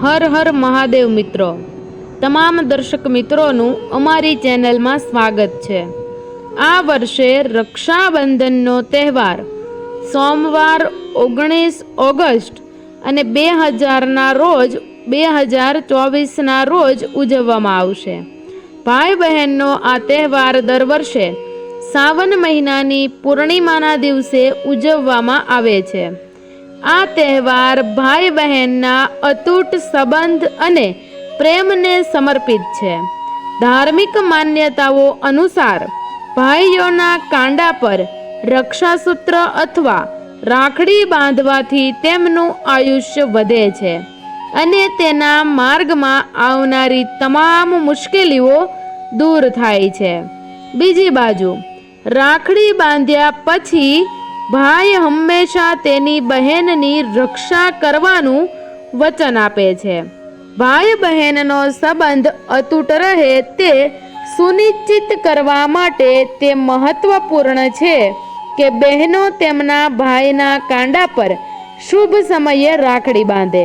હર હર મહાદેવ મિત્રો. તમામ દર્શક મિત્રોનું અમારી ચેનલમાં સ્વાગત છે. આ વર્ષે રક્ષાબંધનનો તહેવાર સોમવાર ઓગણીસ ઓગસ્ટ અને બે હજારના રોજ બે હજાર ચોવીસના રોજ ઉજવવામાં આવશે. ભાઈ બહેનનો આ તહેવાર દર વર્ષે સાવન મહિનાની પૂર્ણિમાના દિવસે ઉજવવામાં આવે છે. આ તહેવાર ભાઈ બહેનના અતૂટ સંબંધ અને પ્રેમને સમર્પિત છે. ધાર્મિક માન્યતાઓ અનુસાર ભાઈઓના કાંડા પર રક્ષાસૂત્ર અથવા રાખડી બાંધવાથી તેમનું આયુષ્ય વધે છે અને તેના માર્ગમાં આવનારી તમામ મુશ્કેલીઓ દૂર થાય છે. બીજી બાજુ, રાખડી બાંધ્યા પછી ભાઈ હંમેશા તેની બહેનની રક્ષા કરવાનું વચન આપે છે. ભાઈ બહેનનો સંબંધ અતૂટ રહે તે સુનિશ્ચિત કરવા માટે તે મહત્વપૂર્ણ છે કે બહેનો તેમના ભાઈના કાંડા પર શુભ સમયે રાખડી બાંધે.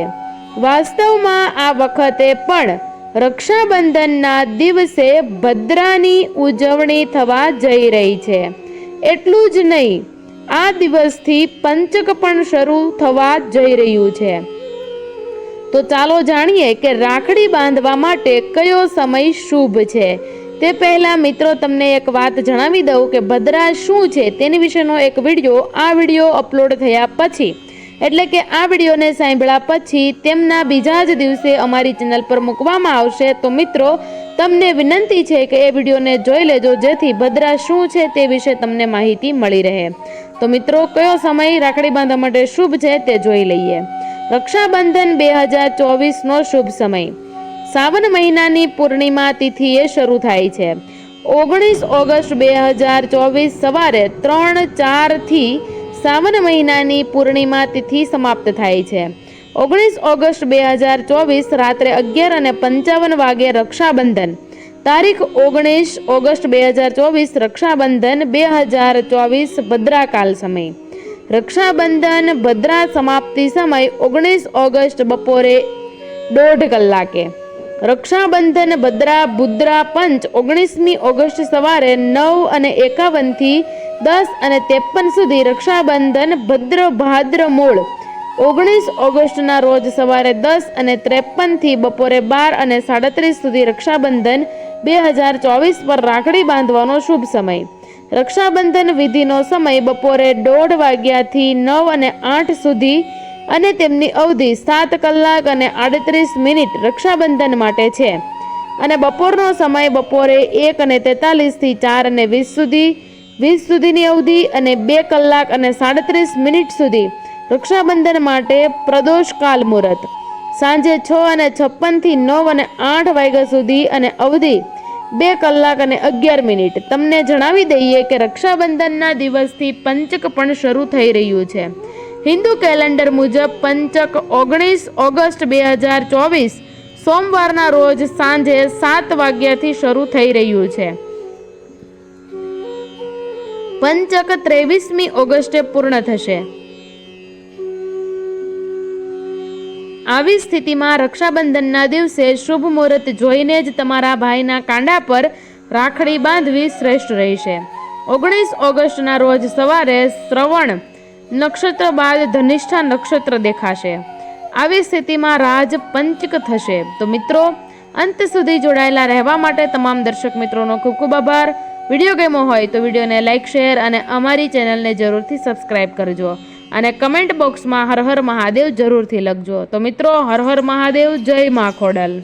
વાસ્તવમાં આ વખતે પણ રક્ષાબંધનના દિવસે ભદ્રાની ઉજવણી થવા જઈ રહી છે. એટલું જ નહીં આ દિવસથી પંચક પણ શરૂ થવા જઈ રહ્યું છે. તો ચાલો જાણીએ કે રાખડી બાંધવા માટે કયો સમય શુભ છે. તે પહેલાં મિત્રો તમને એક વાત જણાવી દઉં કે ભદ્રા શું છે તેની વિશેનો એક વીડિયો, આ વીડિયો અપલોડ થયા પછી એટલે કે આ વિડીયોને સાંભળ્યા પછી તેમના બીજા જ દિવસે અમારી ચેનલ પર મૂકવામાં આવશે. તો મિત્રો, તમને વિનંતી છે કે એ વિડીયોને જોઈ લેજો, જેથી ભદ્રા શું છે તે વિશે તમને માહિતી મળી રહે. તો મિત્રો, કયો સમય રાખડી બાંધવા માટે શુભ છે તે જોઈ લઈએ. રક્ષાબંધન બે હજાર ચોવીસનો શુભ સમય. સાવન મહિનાની પૂર્ણિમા તિથિએ શરૂ થાય છે. ઓગણીસ ઓગસ્ટ બે હજાર ચોવીસ સવારે ત્રણ ચારથી સાવન મહિનાની પૂર્ણિમા તિથિ સમાપ્ત થાય છે. ઓગણીસ ઓગસ્ટ બે હજાર ચોવીસ રાત્રે અગિયાર અને પંચાવન વાગે રક્ષાબંધન. તારીખ ઓગણીસ ઓગસ્ટ બે હજાર ચોવીસ રક્ષાબંધન બે હજાર ચોવીસ ભદ્રાકાલ સમય. રક્ષાબંધન ભદ્રા સમાપ્તિ સમય ઓગણીસ ઓગસ્ટ બપોરે દોઢ કલાકે. રક્ષાબંધન ભદ્રા બુદ્રા પંચ ઓગણીસમી ઓગસ્ટ સવારે નવ અને એકાવનથી દસ અને ત્રેપન સુધી રક્ષાબંધન, ભદ્ર, ભાદ્ર મૂળ. ઓગણીસ ઓગસ્ટના રોજ સવારે દસ અને ત્રેપનથી બપોરે બાર અને સાડત્રીસ સુધી રક્ષાબંધન, બે હજાર ચોવીસ પર રાખડી બાંધવાનો શુભ સમય. રક્ષાબંધન વિધિનો સમય બપોરે દોઢ વાગ્યાથી નવ અને આઠ સુધી અને તેમની અવધિ સાત કલાક અને આડત્રીસ મિનિટ રક્ષાબંધન માટે છે. અને બપોરનો સમય બપોરે એક અને તેતાલીસથી ચાર અને વીસ સુધી વીસ સુધીની અવધિ અને બે કલાક અને સાડત્રીસ મિનિટ સુધી રક્ષાબંધન માટે પ્રદોષ કાલ મુહૂર્ત. સાંજે છ અને છપ્પનથી નવ અને આઠ વાગ્યા સુધી અને અવધિ બે કલાક અને અગિયાર મિનિટ. તમને જણાવી દઈએ કે રક્ષાબંધનના દિવસથી પંચક પણ શરૂ થઈ રહ્યું છે. હિન્દુ કેલેન્ડર મુજબ પંચક ઓગણીસ ઓગસ્ટ બે હજાર ચોવીસ, સોમવારના રોજ સાંજે સાત વાગ્યાથી શરૂ થઈ રહ્યું છે. પંચક ત્રેવીસમી ઓગસ્ટે પૂર્ણ થશે. આવી સ્થિતિમાં રક્ષાબંધનના દિવસે શુભ મુહૂર્ત જોઈને જ તમારા ભાઈના કાંડા પર રાખડી બાંધવી શ્રેષ્ઠ રહેશે. ઓગણીસ ઓગસ્ટના રોજ સવારે શ્રવણ નક્ષત્ર બાદ ધનિષ્ઠા નક્ષત્ર દેખાશે. આવી સ્થિતિમાં રાજ પંચક થશે. તો મિત્રો, અંત સુધી જોડાયેલા રહેવા માટે તમામ દર્શક મિત્રોનો ખૂબ ખૂબ આભાર. વીડિયો ગમ્યો હોય તો વિડીયોને લાઇક શેર અને અમારી ચેનલને જરૂરથી સબસ્ક્રાઇબ કરજો. અને કમેન્ટ બોક્સમાં હર હર મહાદેવ જરૂરથી લખજો. તો મિત્રો, હર હર મહાદેવ, જય મા ખોડલ.